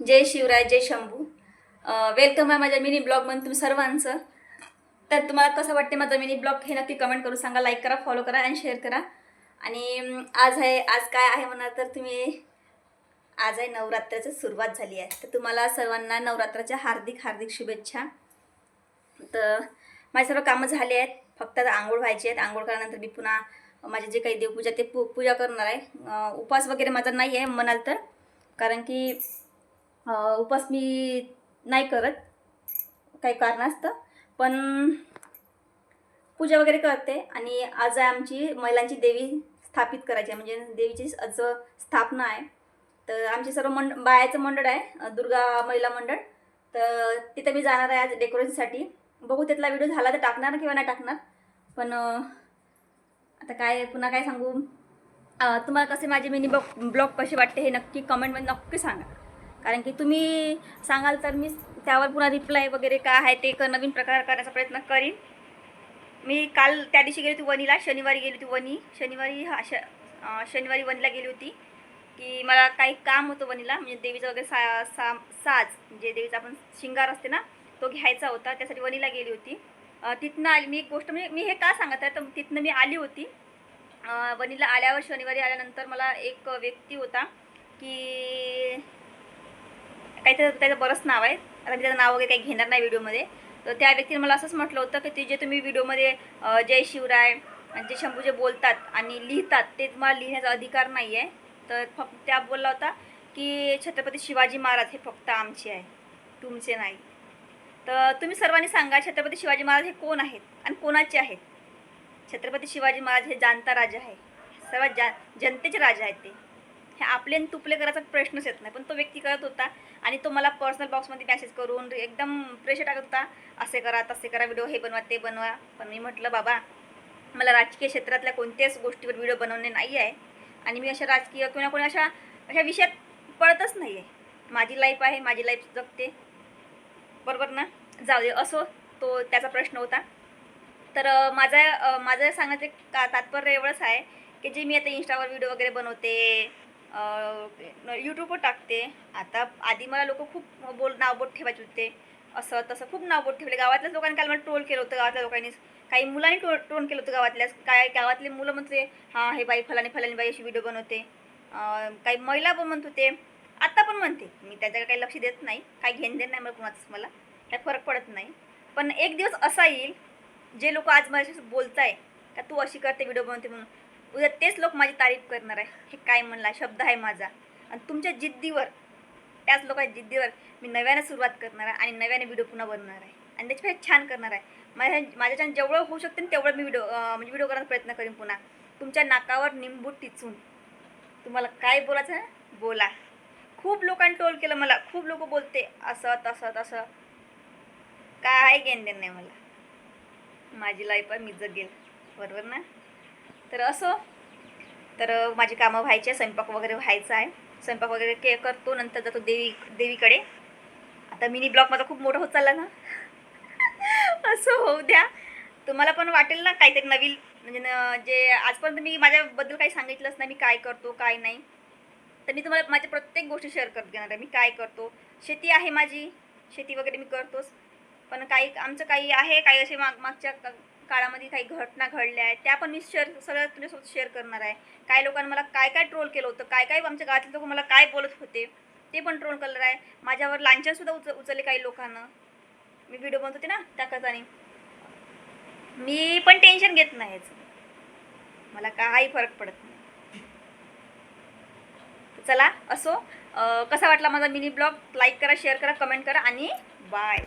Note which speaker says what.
Speaker 1: जय शिवराय जय शंभू. वेलकम आहे माझ्या मिनी ब्लॉगमध्ये तुम्ही सर्वांचं. तर तुम्हाला कसं वाटते माझा मिनी ब्लॉग हे नक्की कमेंट करून सांगा लाईक करा फॉलो करा आणि शेअर करा. आणि आज आहे आज काय आहे म्हणा तर तुम्ही आज आहे नवरात्राची सुरुवात झाली आहे. तर तुम्हाला सर्वांना नवरात्राच्या हार्दिक हार्दिक शुभेच्छा. तर माझे सर्व कामं झाले आहेत. फक्त आता आंघोळ व्हायची आहेत. आंघोळ केल्यानंतर मी पुन्हा माझे जे काही देवपूजा ते पू पूजा करणार आहे. उपास उपवास वगैरे माझा नाही आहे म्हणाल तर. कारण की उपास मी नाही करत. काही कारणास्तव पण पूजा वगैरे करते आणि आज आहे आमची महिलांची देवी स्थापित करायची आहे. म्हणजे देवीची आज स्थापना आहे. तर आमचे सर्व मंड बायाचं मंडळ आहे. दुर्गा महिला मंडळ. तर तिथं मी जाणार आहे आज डेकोरेशनसाठी बघू त्यातला व्हिडिओ झाला तर टाकणार किंवा नाही टाकणार. पण आता काय पुन्हा काय सांगू? तुम्हाला कसे माझे मिनी ब्लॉग ब्लॉग कसे वाटते हे नक्की कमेंटमध्ये नक्की सांगा. कारण की तुम्ही सांगाल तर मी त्यावर पुन्हा रिप्लाय वगैरे काय आहे ते नवीन प्रकार करण्याचा प्रयत्न करीन. मी काल त्या दिवशी गेली होती वनीला शनिवारी गेली होती वनी. शनिवारी हा श शनिवारी वनीला गेली होती. की मला काही काम होतं वनीला म्हणजे देवीचं वगैरे सा सा साज म्हणजे देवीचा आपण शिंगार असते ना तो घ्यायचा होता. त्यासाठी वनीला गेली होती. तिथनं आली मी एक गोष्ट म्हणजे मी हे का सांगत आहे? तर तिथनं मी आली होती. वनीला आल्यावर शनिवारी आल्यानंतर मला एक व्यक्ती होता की काहीतरी त्याचं बरंच नाव आहे. आता मी त्याचं नाव वगैरे काही घेणार नाही व्हिडिओमध्ये. तर त्या व्यक्तीने मला असंच म्हटलं होतं की ते जे तुम्ही व्हिडिओमध्ये जय शिवराय आणि जे शंभू जे बोलतात आणि लिहितात ते तुम्हाला लिहिण्याचा अधिकार नाही आहे तर फक्त त्या बोलला होता की छत्रपती शिवाजी महाराज हे फक्त आमचे आहे तुमचे नाही. तर तुम्ही सर्वांनी सांगा छत्रपती शिवाजी महाराज हे कोण आहेत आणि कोणाचे आहेत? छत्रपती शिवाजी महाराज हे जाणता राजा आहे. सर्वात जा जनतेचे राजा आहेत ते. हे आपले आणि तुपले करायचा प्रश्नच येत नाही. पण तो व्यक्ती करत होता आणि तो मला पर्सनल बॉक्समध्ये मॅसेज करून एकदम प्रेशर टाकत होता. असे करा तसे करा व्हिडिओ हे बनवा ते बनवा. पण मी म्हटलं बाबा मला राजकीय क्षेत्रातल्या कोणत्याच गोष्टीवर व्हिडिओ बनवणे नाही आहे. आणि मी अशा राजकीय किंवा कोणी अशा अशा विषयात पळतच नाही आहे माझी लाईफ आहे माझी लाईफ जगते. बरोबर ना? जाऊ दे. असो तो त्याचा प्रश्न होता. तर माझा माझं सांगण्याचं का तात्पर्य एवढंच आहे की जे मी आता इंस्टावर व्हिडिओ वगैरे बनवते यूट्यूबवर टाकते. आता आधी मला लोक खूप बोल नावबोट ठेवायचे होते. असं तसं खूप नावबोट ठेवले. गावातल्याच लोकांनी काल मला ट्रोल केलं होतं गावातल्या लोकांनी काही मुलांनी टो ट्रोल केलं होतं गावातल्याच. काय गावातले मुलं म्हणते हां हे बाई फलानी फलानी बाई अशी व्हिडिओ बनवते. काही महिला पण म्हणत होते. आत्ता पण म्हणते. मी त्याच्याकडे काही लक्ष देत नाही. काही घेण देत नाही मला कुणाचंच मला. काय फरक पडत नाही. पण एक दिवस असा येईल जे लोक आज माझ्याशी बोलत आहे का तू अशी करते व्हिडिओ बनवते म्हणून. उद्या तेच लोक माझी तारीफ करणार आहे. हे काय म्हणला शब्द आहे माझा. आणि तुमच्या जिद्दीवर त्याच लोकांच्या जिद्दीवर मी नव्याने सुरुवात करणार आहे आणि नव्याने व्हिडिओ पुन्हा बनणार आहे. आणि त्याच्यापेक्षा छान करणार आहे. माझ्या माझ्याच्यानं जेवढं होऊ शकते तेवढं मी व्हिडिओ म्हणजे व्हिडिओ करायचा प्रयत्न करीन पुन्हा. तुमच्या नाकावर निंबू टिचून. तुम्हाला काय बोलायचं बोला. खूप लोकांनी टोल केलं मला. खूप लोक बोलते असं तसं तसं. काय घेण देण नाही मला. माझी लाईफ आहे मी जगेल. बरोबर ना? तर असो. तर माझी कामं व्हायची आहे स्वयंपाक वगैरे व्हायचा आहे. स्वयंपाक वगैरे के करतो नंतर जातो देवी देवीकडे. आता मिनी ब्लॉग माझा खूप मोठा होत चालला ना. असं होऊ द्या. तुम्हाला पण वाटेल ना काहीतरी नवीन म्हणजे न- जे आजपर्यंत मी माझ्याबद्दल काही सांगितलंच नाही मी काय करतो काय नाही. तर मी तुम्हाला माझ्या प्रत्येक गोष्टी शेअर करत घेणार आहे. मी काय करतो? शेती आहे माझी. शेती वगैरे मी करतोच. पण काही आमचं काही आहे काही असे माग मागच्या काळामध्ये काही घटना घडल्या आहेत त्या पण मी शेअर सगळ्या तुमच्यासोबत शेअर करणार आहे. काही लोकांनी मला काय काय ट्रोल केलं होतं काय काय आमच्या गावातले लोक मला काय बोलत होते ते पण ट्रोल करणार आहे. माझ्यावर लांछनसुद्धा उच उचलले काही लोकांना. मी व्हिडिओ बनत होते ना त्या कथाने. मी पण टेन्शन घेत नाही याचं. मला काही फरक पडत नाही. चला असो. कसा वाटला माझा मिनी ब्लॉग लाईक करा शेअर करा कमेंट करा आणि बाय